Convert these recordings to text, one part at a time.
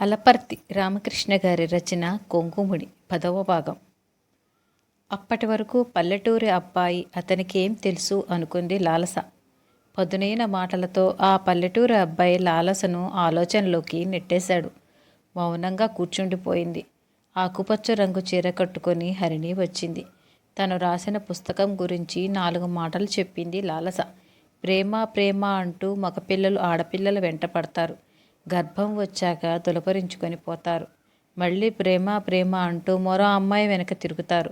అలపర్తి రామకృష్ణ గారి రచన కొంగుముడి పదవ భాగం. అప్పటి వరకు పల్లెటూరి అబ్బాయి అతనికేం తెలుసు అనుకుంది లాలస. పదునైన మాటలతో ఆ పల్లెటూరి అబ్బాయి లాలసను ఆలోచనలోకి నెట్టేశాడు. మౌనంగా కూర్చుండిపోయింది. ఆకుపచ్చ రంగు చీర కట్టుకొని హరిణి వచ్చింది. తను రాసిన పుస్తకం గురించి నాలుగు మాటలు చెప్పింది లాలస. ప్రేమ ప్రేమ అంటూ మగపిల్లలు ఆడపిల్లలు వెంట పడతారు. గర్భం వచ్చాక తులపరించుకొని పోతారు. మళ్ళీ ప్రేమ ప్రేమ అంటూ మరో అమ్మాయి వెనక తిరుగుతారు.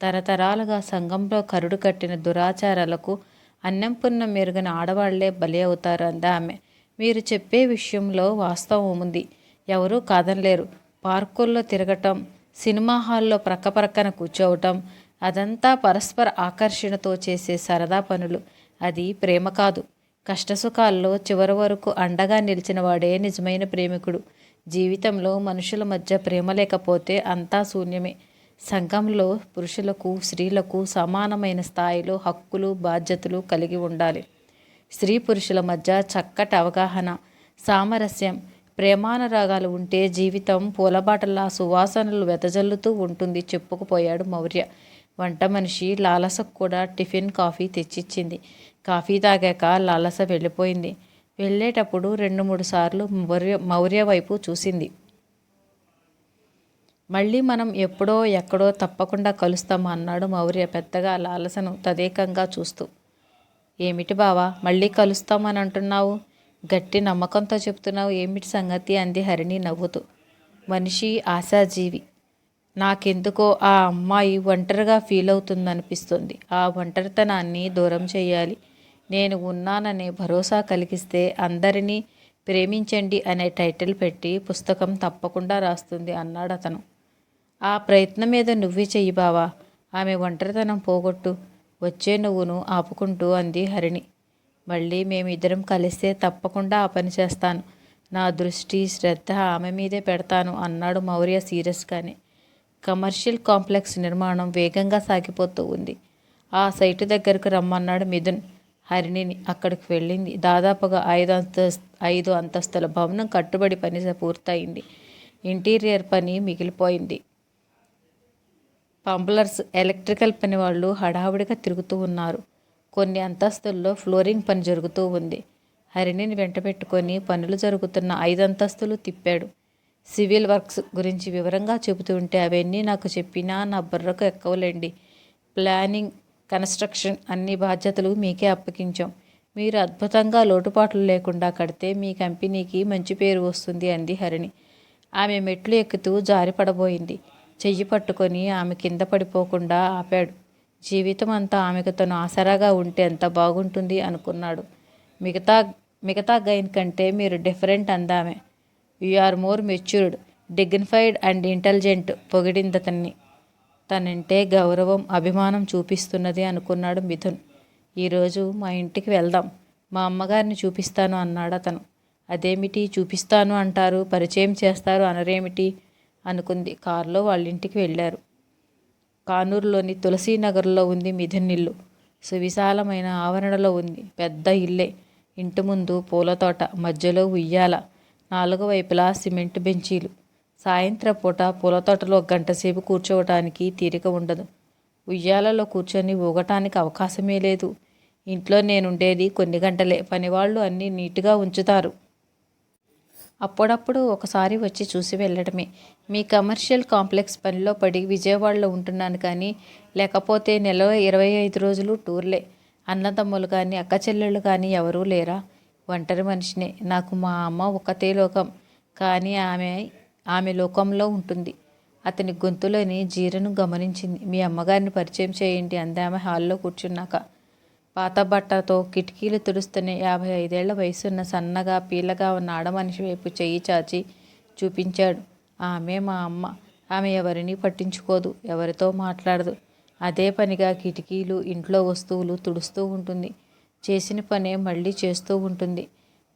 తరతరాలుగా సంఘంలో కరుడు కట్టిన దురాచారాలకు అన్నం పున్నం మెరుగని ఆడవాళ్ళే బలి అవుతారు అందా ఆమె. మీరు చెప్పే విషయంలో వాస్తవం ఉంది. ఎవరూ కాదనలేరు. పార్కుల్లో తిరగటం సినిమా హాల్లో ప్రక్కపరక్కన కూర్చోవటం అదంతా పరస్పర ఆకర్షణతో చేసే సరదా పనులు. అది ప్రేమ కాదు. కష్టసుఖాల్లో చివరి వరకు అండగా నిలిచిన వాడే నిజమైన ప్రేమికుడు. జీవితంలో మనుషుల మధ్య ప్రేమ లేకపోతే అంతా శూన్యమే. సంఘంలో పురుషులకు స్త్రీలకు సమానమైన స్థాయిలో హక్కులు బాధ్యతలు కలిగి ఉండాలి. స్త్రీ పురుషుల మధ్య చక్కటి అవగాహన సామరస్యం ప్రేమానురాగాలు ఉంటే జీవితం పూలబాటలా సువాసనలు వెదజల్లుతూ ఉంటుంది చెప్పుకుపోయాడు మౌర్య. వంట మనిషి లాలసకు కూడా టిఫిన్ కాఫీ తెచ్చిచ్చింది. కాఫీ తాగాక లాలస వెళ్ళిపోయింది. వెళ్ళేటప్పుడు రెండు మూడు సార్లు మౌర్య మౌర్య వైపు చూసింది. మళ్ళీ మనం ఎప్పుడో ఎక్కడో తప్పకుండా కలుస్తాం అన్నాడు మౌర్య పెద్దగా లాలసను తదేకంగా చూస్తూ. ఏమిటి బావా మళ్ళీ కలుస్తామని అంటున్నావు? గట్టి నమ్మకంతో చెప్తున్నావు ఏమిటి సంగతి అంది హరిణి నవ్వుతూ. మనిషి ఆశాజీవి. నాకెందుకో ఆ అమ్మాయి ఒంటరిగా ఫీల్ అవుతుందనిపిస్తుంది. ఆ ఒంటరితనాన్ని దూరం చేయాలి. నేను ఉన్నాననే భరోసా కలిగిస్తే అందరినీ ప్రేమించండి అనే టైటిల్ పెట్టి పుస్తకం తప్పకుండా రాస్తుంది అన్నాడు అతను. ఆ ప్రయత్నం మీద నువ్వే చెయ్యి బావా. ఆమె ఒంటరితనం పోగొట్టు. వచ్చే నువ్వును ఆపుకుంటూ అంది హరిణి. మళ్ళీ మేమిద్దరం కలిస్తే తప్పకుండా ఆ పని చేస్తాను. నా దృష్టి శ్రద్ధ ఆమె మీదే పెడతాను అన్నాడు మౌర్య సీరియస్గానే. కమర్షియల్ కాంప్లెక్స్ నిర్మాణం వేగంగా సాగిపోతూ ఉంది. ఆ సైటు దగ్గరకు రమ్మన్నాడు మిథున్. హరిణిని అక్కడికి వెళ్ళింది. దాదాపుగా ఐదు అంతస్తు ఐదు అంతస్తుల భవనం కట్టుబడి పని పూర్తయింది. ఇంటీరియర్ పని మిగిలిపోయింది. పంప్లర్స్ ఎలక్ట్రికల్ పని వాళ్ళు హడావుడిగా తిరుగుతూ ఉన్నారు. కొన్ని అంతస్తుల్లో ఫ్లోరింగ్ పని జరుగుతూ ఉంది. హరిణిని వెంటబెట్టుకొని పనులు జరుగుతున్న ఐదు అంతస్తులు తిప్పాడు. సివిల్ వర్క్స్ గురించి వివరంగా చెబుతూ ఉంటే అవన్నీ నాకు చెప్పినా నా బుర్రకు ఎక్కవలేండి. ప్లానింగ్ కన్స్ట్రక్షన్ అన్ని బాధ్యతలు మీకే అప్పగించాం. మీరు అద్భుతంగా లోటుపాట్లు లేకుండా కడితే మీ కంపెనీకి మంచి పేరు వస్తుంది అంది హరిణి. ఆమె మెట్లు ఎక్కుతూ జారిపడబోయింది. చెయ్యి పట్టుకొని ఆమె కింద పడిపోకుండా ఆపాడు. జీవితం అంతా ఆమెకు తను ఆసరాగా ఉంటే ఎంత బాగుంటుంది అనుకున్నాడు. మిగతా మిగతా గైన్ కంటే మీరు different అందామే. You are more matured dignified and intelligent పొగిడిందతన్ని తనంటే గౌరవం అభిమానం చూపిస్తున్నది అనుకున్నాడు మిథున్. ఈరోజు మా ఇంటికి వెళ్దాం మా అమ్మగారిని చూపిస్తాను అన్నాడు అతను. అదేమిటి చూపిస్తాను అంటారు పరిచయం చేస్తారు అనరేమిటి? అనుకుంది. కారులో వాళ్ళ ఇంటికి వెళ్ళారు. కానూరులోని తులసీనగర్లో ఉంది మిథున్ ఇల్లు. సువిశాలమైన ఆవరణలో ఉంది. పెద్ద ఇల్లే. ఇంటి ముందు పూల తోట మధ్యలో ఉయ్యాల. నాలుగు వైపులా సిమెంట్ బెంచీలు. సాయంత్రం పూట పూల తోటలో గంటసేపు కూర్చోవటానికి తీరిక ఉండదు. ఉయ్యాలలో కూర్చొని ఊగటానికి అవకాశమే లేదు. ఇంట్లో నేనుండేది కొన్ని గంటలే. పనివాళ్ళు అన్నీ నీట్గా ఉంచుతారు. అప్పుడప్పుడు ఒకసారి వచ్చి చూసి వెళ్ళడమే. మీ కమర్షియల్ కాంప్లెక్స్ పనిలో పడి విజయవాడలో ఉంటున్నాను కానీ లేకపోతే నెల ఇరవై ఐదు రోజులు టూర్లే. అన్నదమ్ములు కానీ అక్క చెల్లెళ్ళు కానీ ఎవరూ లేరా? ఒంటరి మనిషినే. నాకు మా అమ్మ ఒకతే లోకం కానీ ఆమె ఆమె లోకంలో ఉంటుంది. అతని గొంతులోని జీరను గమనించింది. మీ అమ్మగారిని పరిచయం చేయండి అందామె హాల్లో కూర్చున్నాక. పాత బట్టతో కిటికీలు తుడుస్తున్న యాభై ఐదేళ్ళ వయసున్న సన్నగా పీలగా ఉన్న ఆడమనిషి వైపు చెయ్యి చాచి చూపించాడు. ఆమె మా అమ్మ. ఆమె ఎవరిని పట్టించుకోదు ఎవరితో మాట్లాడదు. అదే పనిగా కిటికీలు ఇంట్లో వస్తువులు తుడుస్తూ ఉంటుంది. చేసిన పనే మళ్ళీ చేస్తూ ఉంటుంది.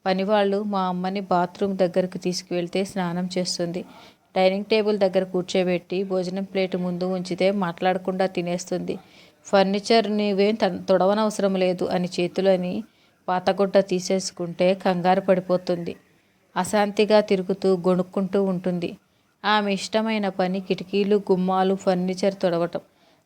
పనివాళ్ళు మా అమ్మని బాత్రూమ్ దగ్గరకు తీసుకువెళ్తే స్నానం చేస్తుంది. డైనింగ్ టేబుల్ దగ్గర కూర్చోబెట్టి భోజనం ప్లేట్ ముందు ఉంచితే మాట్లాడకుండా తినేస్తుంది. ఫర్నిచర్ నీవేం తొడవనవసరం లేదు అని చేతులని పాతగుడ్డ తీసేసుకుంటే కంగారు పడిపోతుంది. అశాంతిగా తిరుగుతూ గొణుక్కుంటూ ఉంటుంది. ఆమె ఇష్టమైన పని కిటికీలు గుమ్మాలు ఫర్నిచర్ తొడవటం.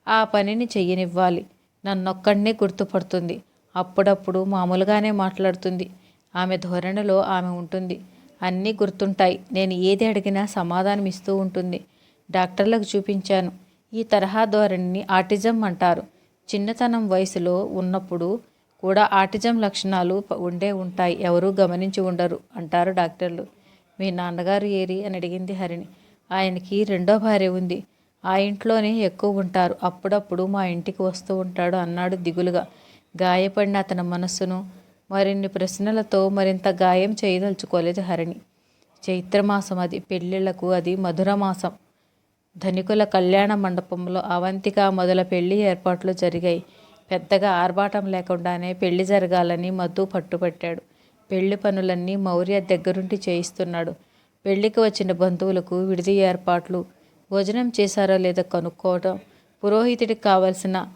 ఆ పనిని చెయ్యనివ్వాలి. నన్నొక్కడినే గుర్తుపడుతుంది. అప్పుడప్పుడు మామూలుగానే మాట్లాడుతుంది. ఆమె ధోరణిలో ఆమె ఉంటుంది. అన్నీ గుర్తుంటాయి. నేను ఏది అడిగినా సమాధానం ఇస్తూ ఉంటుంది. డాక్టర్లకు చూపించాను. ఈ తరహా ధోరణిని ఆటిజం అంటారు. చిన్నతనం వయసులో ఉన్నప్పుడు కూడా ఆటిజం లక్షణాలు ఉండే ఉంటాయి. ఎవరూ గమనించి ఉండరు అంటారు డాక్టర్లు. మీ నాన్నగారు ఏరి అని అడిగింది హరిణి. ఆయనకి రెండో భార్య ఉంది. ఆ ఇంట్లోనే ఎక్కువ ఉంటారు. అప్పుడప్పుడు మా ఇంటికి వస్తూ ఉంటాడు అన్నాడు దిగులుగా. గాయపడిన అతని మనస్సును మరిన్ని ప్రశ్నలతో మరింత గాయం చేయదలుచుకోలేదు హరిణి. చైత్రమాసం అది పెళ్ళిళ్ళకు అది మధుర మాసం ధనికుల కళ్యాణ మండపంలో అవంతిక మొదల పెళ్ళి ఏర్పాట్లు జరిగాయి. పెద్దగా ఆర్భాటం లేకుండానే పెళ్ళి జరగాలని మధు పట్టుపట్టాడు పెళ్ళి పనులన్నీ మౌర్య దగ్గరుండి చేయిస్తున్నాడు. పెళ్ళికి వచ్చిన బంధువులకు విడిది ఏర్పాట్లు. భోజనం చేశారో లేదో కనుక్కోవటం. పురోహితుడికి కావలసిన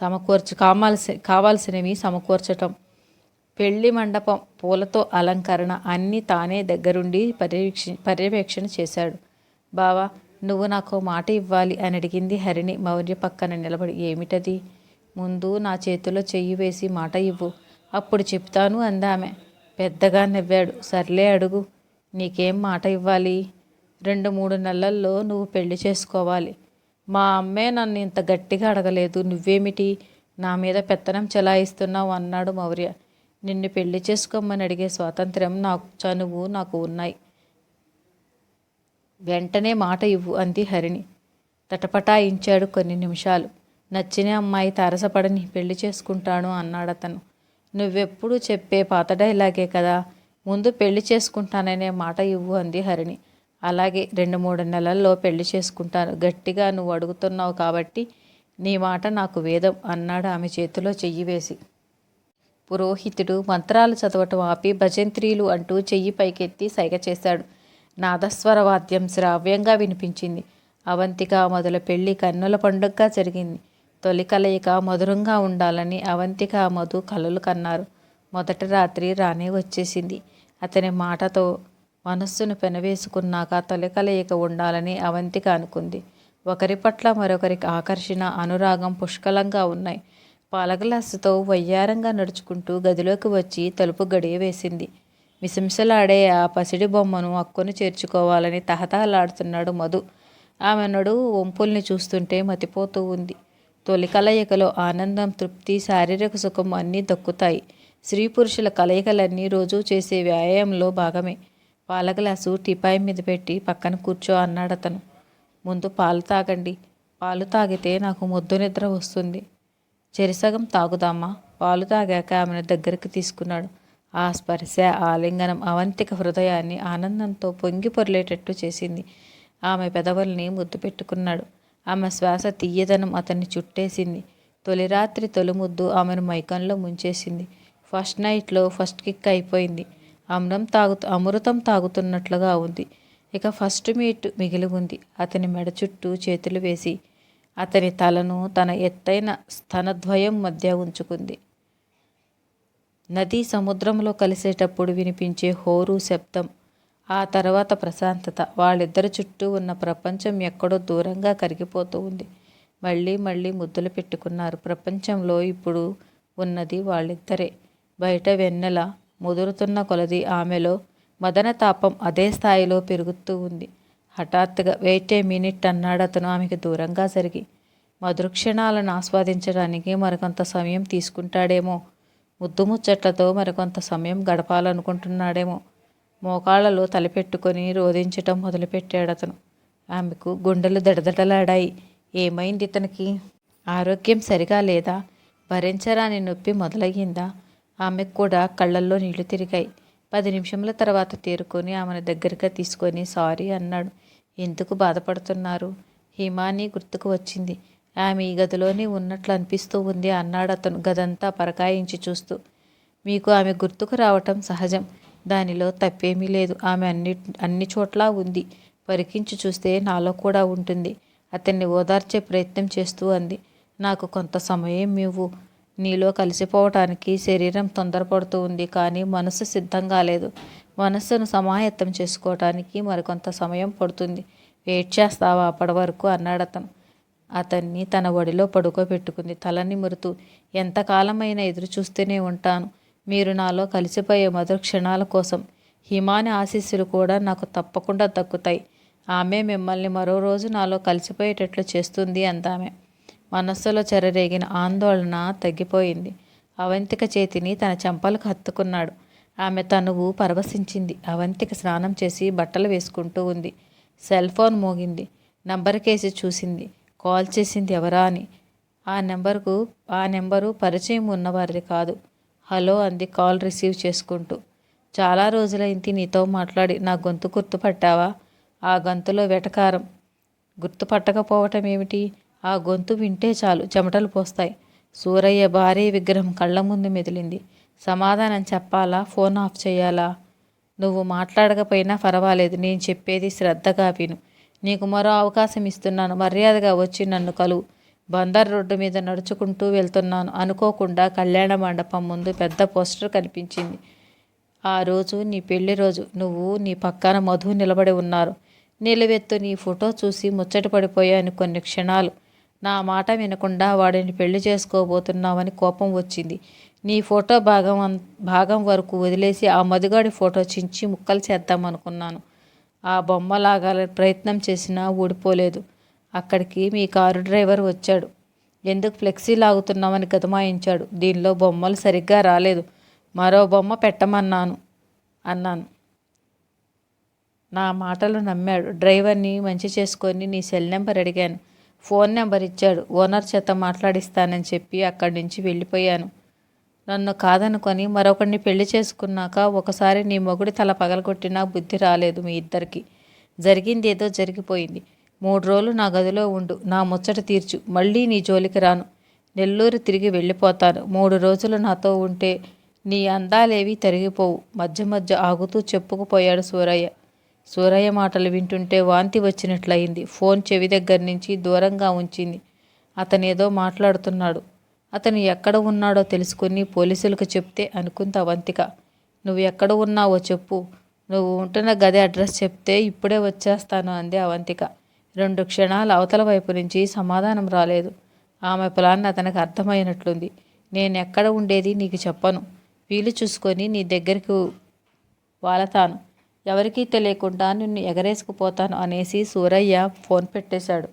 సమకూర్చు కావాల్సి కావాల్సినవి సమకూర్చటం. పెళ్ళి మండపం పూలతో అలంకరణ అన్నీ తానే దగ్గరుండి పర్యవేక్ష పర్యవేక్షణ చేశాడు. బావా నువ్వు నాకు మాట ఇవ్వాలి అని అడిగింది హరిణి మౌర్య పక్కన నిలబడి. ఏమిటది? ముందు నా చేతిలో చెయ్యి వేసి మాట ఇవ్వు. అప్పుడు చెప్తాను అందామె. పెద్దగా నవ్వాడు. సర్లే అడుగు. నీకేం మాట ఇవ్వాలి? రెండు మూడు నెలల్లో నువ్వు పెళ్ళి చేసుకోవాలి. మా అమ్మే నన్ను ఇంత గట్టిగా అడగలేదు. నువ్వేమిటి? నా మీద పెత్తనం చెలాయిస్తున్నావు అన్నాడు మౌర్య. నిన్ను పెళ్ళి చేసుకోమని అడిగే స్వాతంత్ర్యం నాకు చనువు నాకు ఉన్నాయి. వెంటనే మాట ఇవ్వు అంది హరిణి. తటపటాయించాడు కొన్ని నిమిషాలు. నచ్చిన అమ్మాయి తారసపడని పెళ్ళి చేసుకుంటాను అన్నాడతను నువ్వెప్పుడు చెప్పే పాత డైలాగే కదా. ముందు పెళ్ళి చేసుకుంటాననే మాట ఇవ్వు అంది హరిణి. అలాగే రెండు మూడు నెలల్లో పెళ్ళి చేసుకుంటాను. గట్టిగా నువ్వు అడుగుతున్నావు కాబట్టి నీ మాట నాకు వేదం అన్నాడు ఆమె చేతిలో చెయ్యి వేసి. పురోహితుడు మంత్రాలు చదవటం ఆపి భజంత్రీలు అంటూ చెయ్యి పైకెత్తి సైగ చేశాడు. నాదస్వర వాద్యం శ్రావ్యంగా వినిపించింది. అవంతిక మొదల పెళ్ళి కన్నుల పండుగగా జరిగింది. తొలి కలయిక మధురంగా ఉండాలని అవంతిక మధు కలలు కన్నారు. మొదటి రాత్రి రానే వచ్చేసింది. అతని మాటతో మనస్సును పెనవేసుకున్నాక తొలికలయిక ఉండాలని అవంతిక అనుకుంది. ఒకరి పట్ల మరొకరికి ఆకర్షణ అనురాగం పుష్కలంగా ఉన్నాయి. పాలగ్లాసుతో వయ్యారంగా నడుచుకుంటూ గదిలోకి వచ్చి తలుపు గడియ వేసింది. మిసమిసలాడే ఆ పసిడి బొమ్మను అక్కును చేర్చుకోవాలని తహతహలాడుతున్నాడు మధు. ఆమె నడు వంపుల్ని చూస్తుంటే మతిపోతూ ఉంది. తొలి కలయికలో ఆనందం తృప్తి శారీరక సుఖం అన్నీ దక్కుతాయి. స్త్రీ పురుషుల కలయికలన్నీ రోజూ చేసే వ్యాయామంలో భాగమే. పాల గ్లాసు టిపాయి మీద పెట్టి పక్కన కూర్చో అన్నాడు అతను. ముందు పాలు తాగండి. పాలు తాగితే నాకు ముద్దు నిద్ర వస్తుంది. చెరిసగం తాగుదామా? పాలు తాగాక ఆమెను దగ్గరికి తీసుకున్నాడు. ఆ స్పర్శ ఆలింగనం అవంతిక హృదయాన్ని ఆనందంతో పొంగి పొరలేటట్టు చేసింది. ఆమె పెదవుల్ని ముద్దు పెట్టుకున్నాడు. ఆమె శ్వాస తీయదనం అతన్ని చుట్టేసింది. తొలి రాత్రి తొలి ముద్దు ఆమెను మైకంలో ముంచేసింది. ఫస్ట్ నైట్లో ఫస్ట్ కిక్ అయిపోయింది. అమృతం తాగుతూ అమృతం తాగుతున్నట్లుగా ఉంది. ఇక ఫస్ట్ మీట్ మిగిలి ఉంది. అతని మెడ చుట్టూ చేతులు వేసి అతని తలను తన ఎత్తైన స్తనద్వయం మధ్య ఉంచుకుంది. నది సముద్రంలో కలిసేటప్పుడు వినిపించే హోరు శబ్దం ఆ తర్వాత ప్రశాంతత. వాళ్ళిద్దరి చుట్టూ ఉన్న ప్రపంచం ఎక్కడో దూరంగా కరిగిపోతూ ఉంది. మళ్ళీ మళ్ళీ ముద్దులు పెట్టుకున్నారు. ప్రపంచంలో ఇప్పుడు ఉన్నది వాళ్ళిద్దరే. బయట వెన్నెల ముదురుతున్న కొలది ఆమెలో మదన తాపం అదే స్థాయిలో పెరుగుతూ ఉంది. హఠాత్తుగా వెయిట్ ఏ మినిట్ అన్నాడు అతను ఆమెకు దూరంగా జరిగి. మధుర క్షణాలను ఆస్వాదించడానికి మరికొంత సమయం తీసుకుంటాడేమో. ముద్దు ముచ్చట్లతో మరికొంత సమయం గడపాలనుకుంటున్నాడేమో. మోకాళ్ళలో తలపెట్టుకొని రోధించటం మొదలుపెట్టాడు అతను. ఆమెకు గుండెలు దడదడలాడాయి. ఏమైంది ఇతనికి? ఆరోగ్యం సరిగా లేదా? భరించరాని నొప్పి మొదలయ్యిందా? ఆమెకు కూడా కళ్ళల్లో నీళ్ళు తిరిగాయి. పది నిమిషముల తర్వాత తేరుకొని ఆమెను దగ్గరగా తీసుకొని సారీ అన్నాడు. ఎందుకు బాధపడుతున్నారు? హిమాని గుర్తుకు వచ్చింది. ఆమె ఈ గదిలోనే ఉన్నట్లు అనిపిస్తూ ఉంది అన్నాడు అతను గదంతా పరకాయించి చూస్తూ. మీకు ఆమె గుర్తుకు రావటం సహజం. దానిలో తప్పేమీ లేదు. ఆమె అన్ని అన్ని చోట్ల ఉంది. పరికించి చూస్తే నాలో కూడా ఉంటుంది. అతన్ని ఓదార్చే ప్రయత్నం చేస్తూ అంది. నాకు కొంత సమయం ఇవ్వు. నీలో కలిసిపోవటానికి శరీరం తొందరపడుతూ ఉంది కానీ మనసు సిద్ధం కాలేదు. మనస్సును సమాయత్తం చేసుకోవటానికి మరికొంత సమయం పడుతుంది. వెయిట్ చేస్తావా అప్పటి వరకు అన్నాడతను. అతన్ని తన ఒడిలో పడుకోబెట్టుకుంది. తల నిమురుతూ ఎంతకాలమైనా ఎదురు చూస్తూనే ఉంటాను. మీరు నాలో కలిసిపోయే మధుర క్షణాల కోసం హిమాని ఆశీస్సులు కూడా నాకు తప్పకుండా దక్కుతాయి. ఆమె మిమ్మల్ని మరో రోజు నాలో కలిసిపోయేటట్లు చేస్తుంది అందామె. మనస్సులో చెరరేగిన ఆందోళన తగ్గిపోయింది. అవంతిక చేతిని తన చెంపలకు హత్తుకున్నాడు. ఆమె తనువు పరవశించింది. అవంతిక స్నానం చేసి బట్టలు వేసుకుంటూ ఉంది. సెల్ ఫోన్ మోగింది. నంబర్ కేసి చూసింది. కాల్ చేసింది ఎవరా అని. ఆ నెంబర్కు ఆ నెంబరు పరిచయం ఉన్నవారిది కాదు. హలో అంది కాల్ రిసీవ్ చేసుకుంటూ. చాలా రోజులైంది నీతో మాట్లాడి. నా గొంతు గుర్తుపట్టావా? ఆ గొంతులో వెటకారం. గుర్తుపట్టకపోవటం ఏమిటి? ఆ గొంతు వింటే చాలు చెమటలు పోస్తాయి. సూరయ్య భారీ విగ్రహం కళ్ళ ముందు మెదిలింది. సమాధానం చెప్పాలా? ఫోన్ ఆఫ్ చేయాలా? నువ్వు మాట్లాడకపోయినా పర్వాలేదు నేను చెప్పేది శ్రద్ధగా విను. నీకు మరో అవకాశం ఇస్తున్నాను. మర్యాదగా వచ్చి నన్ను కలువు బందర్ రోడ్డు మీద నడుచుకుంటూ వెళ్తున్నాను. అనుకోకుండా కళ్యాణ మండపం ముందు పెద్ద పోస్టర్ కనిపించింది. ఆ రోజు నీ పెళ్ళి రోజు. నువ్వు నీ పక్కన మధు నిలబడి ఉన్నారు. నిలవెత్తు నీ ఫోటో చూసి ముచ్చట పడిపోయాను కొన్ని క్షణాలు. నా మాట వినకుండా వాడిని పెళ్ళి చేసుకోబోతున్నావని కోపం వచ్చింది. నీ ఫోటో భాగం భాగం వరకు వదిలేసి ఆ మధుగాడి ఫోటో చించి ముక్కలు చేద్దామనుకున్నాను. ఆ బొమ్మ లాగాలని ప్రయత్నం చేసినా ఊడిపోలేదు. అక్కడికి మీ కారు డ్రైవర్ వచ్చాడు. ఎందుకు ఫ్లెక్సీ లాగుతున్నామని గతమాయించాడు. దీనిలో బొమ్మలు సరిగ్గా రాలేదు. మరో బొమ్మ పెట్టమన్నాను. అన్నాను. నా మాటలు నమ్మాడు. డ్రైవర్ని మంచి చేసుకొని నీ సెల్ నెంబర్ అడిగాను. ఫోన్ నెంబర్ ఇచ్చాడు. ఓనర్ చేత మాట్లాడిస్తానని చెప్పి అక్కడి నుంచి వెళ్ళిపోయాను. నన్ను కాదనుకొని మరొకరిని పెళ్ళి చేసుకున్నాక ఒకసారి నీ మొగుడి తల పగలగొట్టినా బుద్ధి రాలేదు మీ ఇద్దరికి. జరిగింది ఏదో జరిగిపోయింది. మూడు రోజులు నా గదిలో ఉండు. నా ముచ్చట తీర్చు. మళ్ళీ నీ జోలికి రాను. నెల్లూరు తిరిగి వెళ్ళిపోతాను. మూడు రోజులు నాతో ఉంటే నీ అందాలేవి తరిగిపోవు. మధ్య మధ్య ఆగుతూ చెప్పుకుపోయాడు సూరయ్య. సూరయ్య మాటలు వింటుంటే వాంతి వచ్చినట్లయింది. ఫోన్ చెవి దగ్గర నుంచి దూరంగా ఉంచింది. అతనేదో మాట్లాడుతున్నాడు. అతను ఎక్కడ ఉన్నాడో తెలుసుకుని పోలీసులకు చెప్తే అనుకుంది అవంతిక. నువ్వు ఎక్కడ ఉన్నావో చెప్పు. నువ్వు ఉంటున్న గది అడ్రస్ చెప్తే ఇప్పుడే వచ్చేస్తాను అంది అవంతిక. రెండు క్షణాలు అవతల వైపు నుంచి సమాధానం రాలేదు. ఆమె ప్లాన్ అతనికి అర్థమైనట్లుంది. నేను ఎక్కడ ఉండేది నీకు చెప్పను. వీలు చూసుకొని నీ దగ్గరికి వాలతాను. ఎవరికీ తెలియకుండా నిన్ను ఎగరేసుకుపోతాను అనేసి సూరయ్య ఫోన్ పెట్టేశాడు.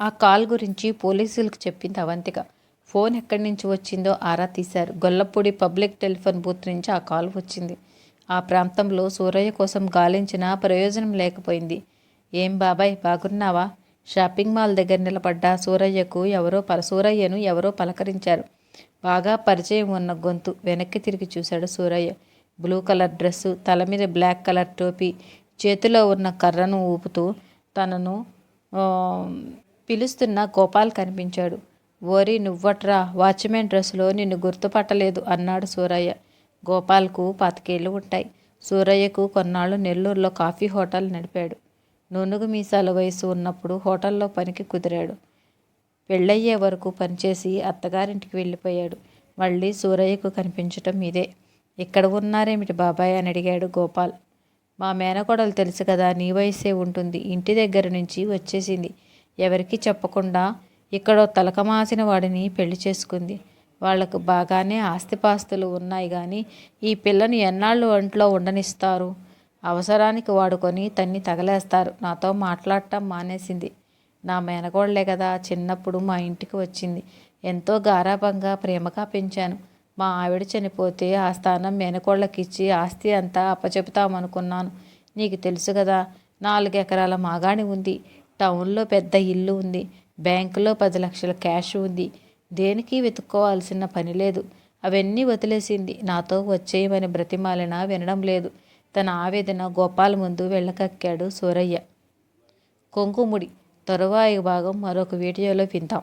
ఆ కాల్ గురించి పోలీసులకు చెప్పింది అవంతిక. ఫోన్ ఎక్కడి నుంచి వచ్చిందో ఆరా తీశారు. గొల్లపూడి పబ్లిక్ టెలిఫోన్ బూత్ నుంచి ఆ కాల్ వచ్చింది. ఆ ప్రాంతంలో సూరయ్య కోసం గాలించిన ప్రయోజనం లేకపోయింది. ఏం బాబాయ్ బాగున్నావా? షాపింగ్ మాల్ దగ్గర నిలబడ్డ సూరయ్యకు ఎవరో పల సూరయ్యను ఎవరో పలకరించారు. బాగా పరిచయం ఉన్న గొంతు వెనక్కి తిరిగి చూశాడు సూరయ్య. బ్లూ కలర్ డ్రెస్సు తల మీద బ్లాక్ కలర్ టోపీ చేతిలో ఉన్న కర్రను ఊపుతూ తనను పిలుస్తున్న గోపాల్ కనిపించాడు. ఓరి నువ్వట్రా వాచ్మెన్ డ్రెస్సులో నిన్ను గుర్తుపట్టలేదు అన్నాడు సూరయ్య. గోపాల్కు పాతికేళ్ళు ఉంటాయి. సూరయ్యకు కొన్నాళ్ళు నెల్లూరులో కాఫీ హోటల్ నడిపాడు. నునుగు మీసాల వయసు ఉన్నప్పుడు హోటల్లో పనికి కుదిరాడు. పెళ్ళయ్యే వరకు పనిచేసి అత్తగారింటికి వెళ్ళిపోయాడు. మళ్ళీ సూరయ్యకు కనిపించటం ఇదే. ఇక్కడ ఉన్నారేమిటి బాబాయ్ అని అడిగాడు గోపాల్. మా మేనకోడలు తెలుసు కదా నీ వయసే ఉంటుంది. ఇంటి దగ్గర నుంచి వచ్చేసింది. ఎవరికి చెప్పకుండా ఇక్కడ తలకమాసిన వాడిని పెళ్ళి చేసుకుంది. వాళ్ళకు బాగానే ఆస్తిపాస్తులు ఉన్నాయి కానీ ఈ పిల్లను ఎన్నాళ్ళు ఒంట్లో ఉండనిస్తారు? అవసరానికి వాడుకొని తన్ని తగలేస్తారు. నాతో మాట్లాడటం మానేసింది. నా మేనగోళ్ళే కదా చిన్నప్పుడు మా ఇంటికి వచ్చింది. ఎంతో గారాభంగా ప్రేమగా పెంచాను. మా ఆవిడ చనిపోతే ఆ స్థానం మేనకోళ్ళకిచ్చి ఆస్తి అంతా అప్పచెపుతామనుకున్నాను నీకు తెలుసు కదా నాలుగు ఎకరాల మాగాణి ఉంది. టౌన్లో పెద్ద ఇల్లు ఉంది. బ్యాంకులో పది లక్షల క్యాష్ ఉంది. దేనికి వెతుక్కోవాల్సిన పని లేదు. అవన్నీ వదిలేసింది. నాతో వచ్చేయమని బ్రతిమాలిన వినడం లేదు. తన ఆవేదన గోపాల్ ముందు వెళ్ళకక్కాడు సూరయ్య. కొంకుముడి తరువాయి భాగం మరొక వీడియోలో విందాం.